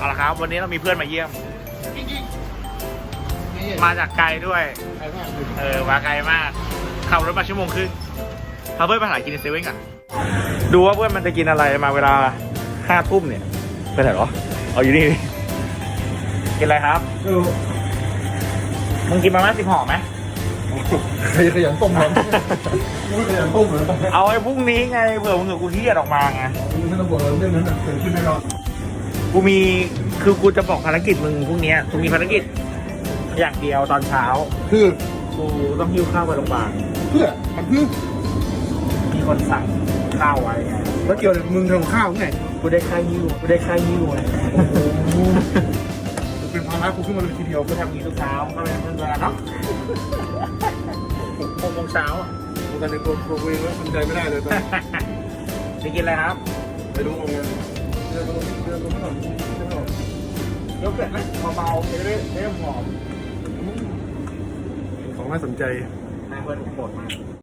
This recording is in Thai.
เอาละครับ วันนี้เรามีเพื่อนมาเยี่ยม มาจากไกลด้วยใครบ้างเออ มาไกลมาก ขับรถมาชั่วโมงครึ่งพาเพื่อนไปหากินในเซเว่นก่อน ดูว่าเพื่อนมันจะกินอะไรมาเวลาห้าทุ่มเนี่ยไปไหนหรอ เอาอยู่นี่ กินอะไรครับเออมึงกินมาม่าสิบห่อไหมใครขยันต้มเหรอไม่ขยันต้มเหรอเอาไอ้พรุ่งนี้ไงเผื่อมึงกับกูเที่ยดออกมาไงไม่ต้องบอกเรื่องนั้นเกิดขึ้นแน่นอน กูมีคือกูจะบอกภารกิจมึงพรุ่งนี้กูมีภารกิจ อย่างเดียวตอนเช้า คือกูต้องหิ้วข้าวไปโรงพยาบาลเพื่อมันเพื่อมีคนสั่งข้าวไว้ไงแล้วเกี่ยวกับมึงทำข้าวไงกูได้ค่าหิ้วกูได้ค่าหิ้วไงโอ้โหเป็นภาระกูขึ้นมาเลยทีเดียวกูทำอย่างนี้ทุกเช้าก็เป็นเพื่อนๆเนาะหกโมงเช้ากูกันในตัวตัวเองแล้วทำใจไม่ได้เลยตอนนี้จะกินอะไรครับ ไปดูเอาไง เดินมาตรงนี้เดินมาตรงนี้เดินมาตรงนี้ยกเสร็จไหมเบาๆไม่ได้ไม่ได้หอมของน่าสนใจนายเพื่อนผมบ่นมาก